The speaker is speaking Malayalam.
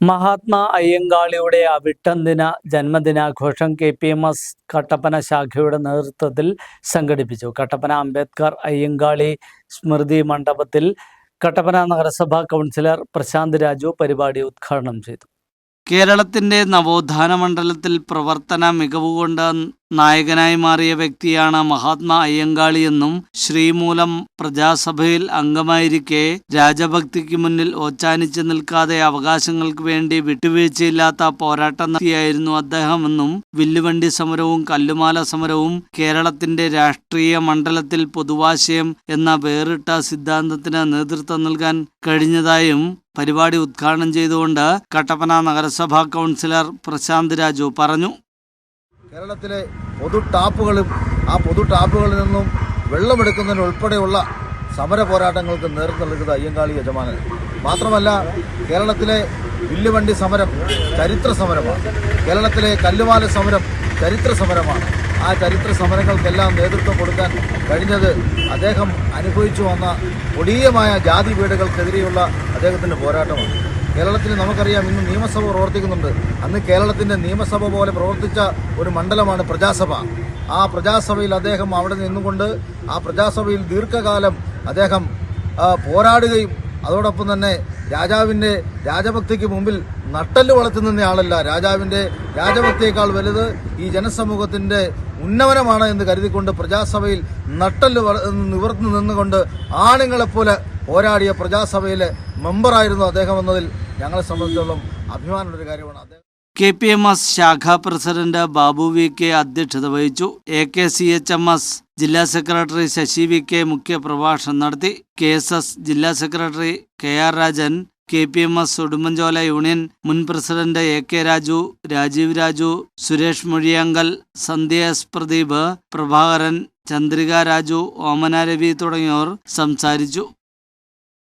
മഹാത്മാ അയ്യങ്കാളിയുടെ അവിട്ടം ദിന ജന്മദിനാഘോഷം K P M S Kattappana ശാഖയുടെ നേതൃത്വത്തിൽ സംഘടിപ്പിച്ചു. കട്ടപ്പന അംബേദ്കർ അയ്യങ്കാളി സ്മൃതി മണ്ഡപത്തിൽ കട്ടപ്പന നഗരസഭാ കൗൺസിലർ പ്രശാന്ത് രാജു പരിപാടി ഉദ്ഘാടനം ചെയ്തു. കേരളത്തിന്റെ നവോത്ഥാന മണ്ഡലത്തിൽ പ്രവർത്തന മികവുകൊണ്ട് നായകനായി മാറിയ വ്യക്തിയാണ് മഹാത്മാ അയ്യങ്കാളിയെന്നും ശ്രീമൂലം പ്രജാസഭയിൽ അംഗമായിരിക്കെ രാജഭക്തിക്ക് മുന്നിൽ ഓച്ചാനിച്ചു നിൽക്കാതെ അവകാശങ്ങൾക്ക് വേണ്ടി വിട്ടുവീഴ്ചയില്ലാത്ത പോരാട്ടം നടത്തിയായിരുന്നു അദ്ദേഹമെന്നും വില്ലുവണ്ടി സമരവും കല്ലുമാല സമരവും കേരളത്തിന്റെ രാഷ്ട്രീയ മണ്ഡലത്തിൽ പൊതുവാശയം എന്ന വേറിട്ട സിദ്ധാന്തത്തിന് നേതൃത്വം നൽകാൻ കഴിഞ്ഞതായും പരിപാടി ഉദ്ഘാടനം ചെയ്തുകൊണ്ട് കട്ടപ്പന നഗരസഭാ കൗൺസിലർ പ്രശാന്ത് രാജു പറഞ്ഞു. കേരളത്തിലെ പൊതു ടാപ്പുകളും ആ പൊതു ടാപ്പുകളിൽ നിന്നും വെള്ളമെടുക്കുന്നതിന് ഉൾപ്പെടെയുള്ള സമര പോരാട്ടങ്ങൾക്ക് നേതൃത്വം നൽകുന്നത് അയ്യങ്കാളി യജമാനൻ. മാത്രമല്ല കേരളത്തിലെ വില്ലുവണ്ടി സമരം ചരിത്ര സമരമാണ്. കേരളത്തിലെ കല്ലുമാല സമരം ചരിത്ര സമരമാണ്. ആ ചരിത്ര സമരങ്ങൾക്കെല്ലാം നേതൃത്വം കൊടുക്കാൻ കഴിഞ്ഞത് അദ്ദേഹം അനുഭവിച്ചു വന്ന കൊടീയമായ ജാതി വീടുകൾക്കെതിരെയുള്ള അദ്ദേഹത്തിന്റെ പോരാട്ടമാണ്. കേരളത്തിൽ നമുക്കറിയാം ഇന്ന് നിയമസഭ പ്രവർത്തിക്കുന്നുണ്ട്. അന്ന് കേരളത്തിന്റെ നിയമസഭ പോലെ പ്രവർത്തിച്ച ഒരു മണ്ഡലമാണ് പ്രജാസഭ. ആ പ്രജാസഭയിൽ അദ്ദേഹം അവിടെ നിന്നുകൊണ്ട് ആ പ്രജാസഭയിൽ ദീർഘകാലം അദ്ദേഹം പോരാടുകയും അതോടൊപ്പം തന്നെ രാജാവിന്റെ രാജഭക്തിക്ക് മുമ്പിൽ നട്ടൽ വളർത്തി നിന്നയാളല്ല രാജാവിന്റെ രാജഭക്തിയേക്കാൾ വലുത് ഈ ജനസമൂഹത്തിന്റെ ഉന്നമനമാണ് എന്ന് കരുതിക്കൊണ്ട് പ്രജാസഭയിൽ നട്ടൽ നിവർന്നു നിന്നുകൊണ്ട് ആണുങ്ങളെപ്പോലെ പോരാടിയ പ്രജാസഭയിലെ മെമ്പറായിരുന്നു അദ്ദേഹം എന്നതിൽ ഞങ്ങളെ സംബന്ധിച്ചിടത്തോളം അഭിമാനമുള്ള ഒരു കാര്യമാണ്. അദ്ദേഹം കെ പി എം എസ് ശാഖാ പ്രസിഡന്റ് ബാബു വി കെ അധ്യക്ഷത വഹിച്ചു. A K C H M S ജില്ലാ സെക്രട്ടറി ശശി വി കെ മുഖ്യ പ്രഭാഷണം നടത്തി. കെ എസ് എസ് ജില്ലാ secretary K R Rajan K P M S Udumbanchola union മുൻ president A K Raju Rajeev Raju Suresh Mozhiyankal Sandhya S Pradeep Prabhakaran Chandrika Raju Omana Ravi തുടങ്ങിയവർ സംസാരിച്ചു.